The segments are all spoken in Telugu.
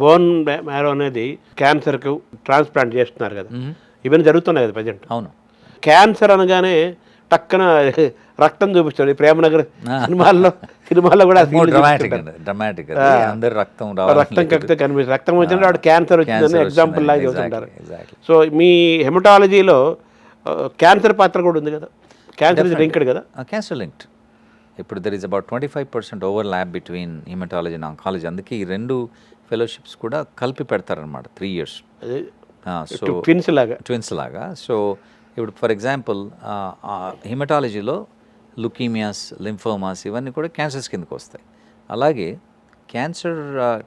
బోన్ మ్యారో అనేది క్యాన్సర్కు ట్రాన్స్ప్లాంట్ చేస్తున్నారు కదా. ఇవన్నీ జరుగుతున్నాయి కదా ప్రజెంట్. అవును. క్యాన్సర్ అనగానే టక్కన రక్తం చూపిస్తాడు ఈ ప్రేమనగర్. సినిమాల్లో సినిమాల్లో కూడా రక్తం రక్తం కక్కితే కనిపిస్తుంది. రక్తం వచ్చినప్పుడు వాడు క్యాన్సర్ వచ్చిందని ఎగ్జాంపుల్ లాగా చెబుతుంటారు సో మీ హెమటాలజీలో క్యాన్సర్ పాత్ర కూడా ఉంది కదా. క్యాన్సర్ ఇస్ లింక్డ్ కదా. Cancer linked. ఇప్పుడు there is about twenty five percent overlap between haematology and oncology అందుకే ఈ రెండు ఫెలోషిప్స్ కూడా కలిపి పెడతారనమాట త్రీ ఇయర్స్ సో ట్విన్స్ లాగా. ట్విన్స్ లాగా. సో ఇప్పుడు ఫర్ ఎగ్జాంపుల్ హిమటాలజీలో లుకీమియాస్ లింఫోమాస్ ఇవన్నీ కూడా క్యాన్సర్స్ కిందకు వస్తాయి. అలాగే క్యాన్సర్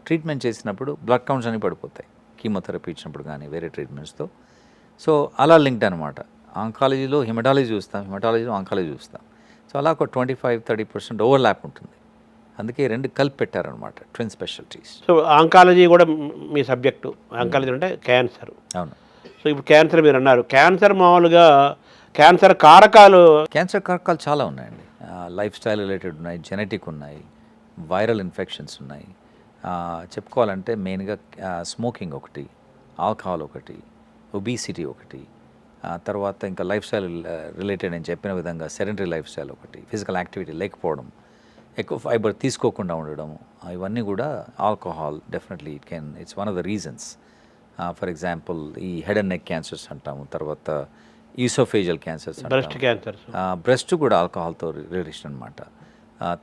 ట్రీట్మెంట్ చేసినప్పుడు బ్లడ్ కౌంట్స్ అన్ని పడిపోతాయి. కీమోథెరపీ ఇచ్చినప్పుడు కానీ వేరే ట్రీట్మెంట్స్తో సో అలా లింక్డ్ అనమాట ఆంకాలజీలో హిమటాలజీ చూస్తాం హిమటాలజీలో ఆంకాలజీ చూస్తాం. సో అలా ఒక twenty five thirty percent overlap ఉంటుంది. అందుకే రెండు కలిపి పెట్టారనమాట ట్విన్ స్పెషాలిటీస్ సో ఆంకాలజీ కూడా మీ సబ్జెక్టు ఆంకాలజీ అంటే క్యాన్సర్ అవును. సో ఇప్పుడు క్యాన్సర్ మీరు అన్నారు. క్యాన్సర్ మామూలుగా క్యాన్సర్ కారకాలు క్యాన్సర్ కారకాలు చాలా ఉన్నాయండి. లైఫ్ స్టైల్ రిలేటెడ్ ఉన్నాయి జెనెటిక్ ఉన్నాయి వైరల్ ఇన్ఫెక్షన్స్ ఉన్నాయి. చెప్పుకోవాలంటే మెయిన్గా స్మోకింగ్ ఒకటి ఆల్కహాల్ ఒకటి ఒబీసిటీ ఒకటి తర్వాత ఇంకా లైఫ్ స్టైల్ రిలేటెడ్ నేను చెప్పిన విధంగా సెడెంటరీ లైఫ్ స్టైల్ ఒకటి ఫిజికల్ యాక్టివిటీ లేకపోవడం ఎక్కువ ఫైబర్ తీసుకోకుండా ఉండడం ఆ, ఇవన్నీ కూడా alcohol definitely it can it's one of the reasons. For example ఈ హెడ్ అండ్ నెక్ క్యాన్సర్స్ అంటాము తర్వాత oesophageal cancers breast cancer breast కూడా ఆల్కహాల్తో రిలేషన్ అనమాట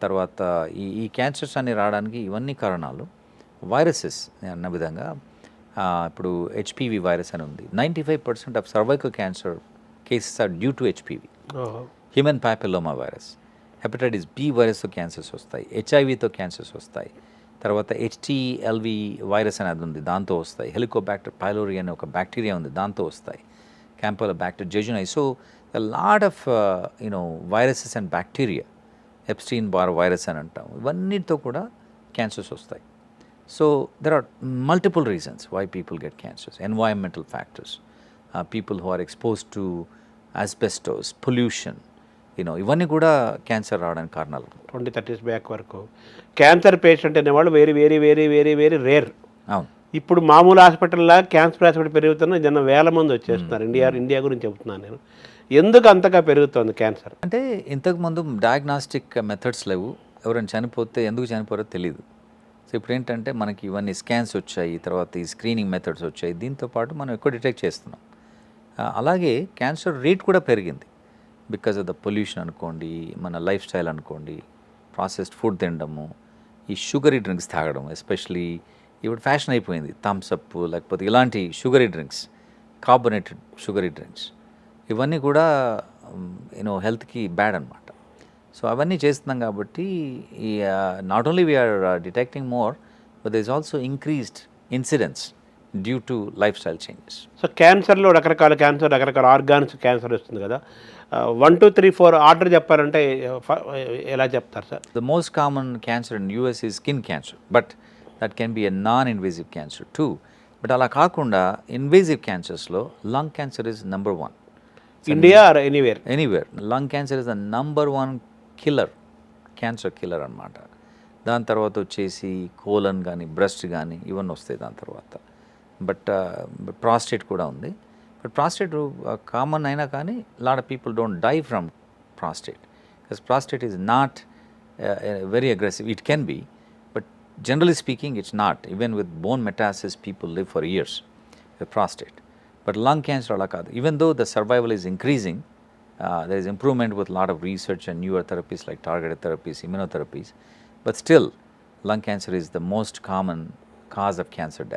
తర్వాత ఈ ఈ క్యాన్సర్స్ అన్ని రావడానికి ఇవన్నీ కారణాలు వైరసెస్ అన్న విధంగా ఇప్పుడు హెచ్పివి వైరస్ అని ఉంది. Ninety five percent of cervical cancer cases are due to HPV. Human papilloma virus. Hepatitis B వైరస్తో cancers వస్తాయి హెచ్ఐవితో క్యాన్సర్స్ వస్తాయి తర్వాత హెచ్టిఎల్వి వైరస్ అనేది ఉంది దాంతో వస్తాయి హెలికోబ్యాక్టర్ పైలోరి అనే ఒక బ్యాక్టీరియా ఉంది దాంతో వస్తాయి campylobacter jejuni. So lot of you know viruses and bacteria Epstein Barr virus అని అంటాం ఇవన్నిటితో కూడా క్యాన్సర్స్ వస్తాయి. So there are multiple reasons why people get cancers environmental factors people who are expose to asbestos pollution you know ఇవన్నీ కూడా క్యాన్సర్ రావడానికి కారణాలు. ట్వంటీ థర్టీస్ బ్యాక్ వరకు. క్యాన్సర్ పేషెంట్ అనేవాళ్ళు very very very very very rare అవును. ఇప్పుడు మామూలు హాస్పిటల్లా క్యాన్సర్ హాస్పిటల్ పెరుగుతున్న జన వేల మంది వచ్చేస్తున్నారు. ఇండియా ఇండియా గురించి చెబుతున్నాను నేను. ఎందుకు అంతగా పెరుగుతోంది క్యాన్సర్ అంటే ఇంతకుముందు డయాగ్నాస్టిక్ మెథడ్స్ లేవు. ఎవరైనా చనిపోతే ఎందుకు చనిపోరో తెలియదు సో ఇప్పుడు ఏంటంటే మనకి ఇవన్నీ స్కాన్స్ వచ్చాయి తర్వాత ఈ స్క్రీనింగ్ మెథడ్స్ వచ్చాయి. దీంతో పాటు మనం ఎక్కువ డిటెక్ట్ చేస్తున్నాం. అలాగే క్యాన్సర్ రేట్ కూడా పెరిగింది. బికాజ్ ఆఫ్ ద పొల్యూషన్ అనుకోండి మన లైఫ్ స్టైల్ అనుకోండి ప్రాసెస్డ్ ఫుడ్ తినడము ఈ షుగరీ డ్రింక్స్ తాగడం ఎస్పెషలీ ఇప్పుడు ఫ్యాషన్ అయిపోయింది థమ్స్ అప్ లేకపోతే ఇలాంటి sugary drinks carbonated sugary drinks ఇవన్నీ కూడా యూనో హెల్త్కి బ్యాడ్ అనమాట సో అవన్నీ చేస్తున్నాం కాబట్టి ఈ not only we're detecting more but this also increased incidents due to life style changes so క్యాన్సర్లో రకరకాల క్యాన్సర్ రకరకాల ఆర్గాన్స్ క్యాన్సర్ వస్తుంది కదా. One two three four order చెప్పారంటే ఫ- ఎలా చెప్తారు sir? The most common cancer in US is skin cancer, but that can be a non-invasive cancer too. But అలా కాకుండా invasive క్యాన్సర్స్లో lung cancer is number one India or anywhere anywhere lung cancer is the number one killer cancer killer అనమాట దాని తర్వాత వచ్చేసి కోలన్ కానీ బ్రెస్ట్ కానీ ఇవన్నీ వస్తాయి దాని తర్వాత. బట్ ప్రాస్టేట్ కూడా ఉంది బట్ ప్రాస్టేట్ కామన్ అయినా కానీ lot of people don't die from prostate because prostate is not very aggressive it can be but generally speaking it's not even with bone metastasis people live for years with prostate but lung cancer అలా కాదు even though the survival is increasing uh, there is improvement with a lot of research and newer therapies like targeted therapies, immunotherapies, but still, lung cancer is the most common cause of cancer death.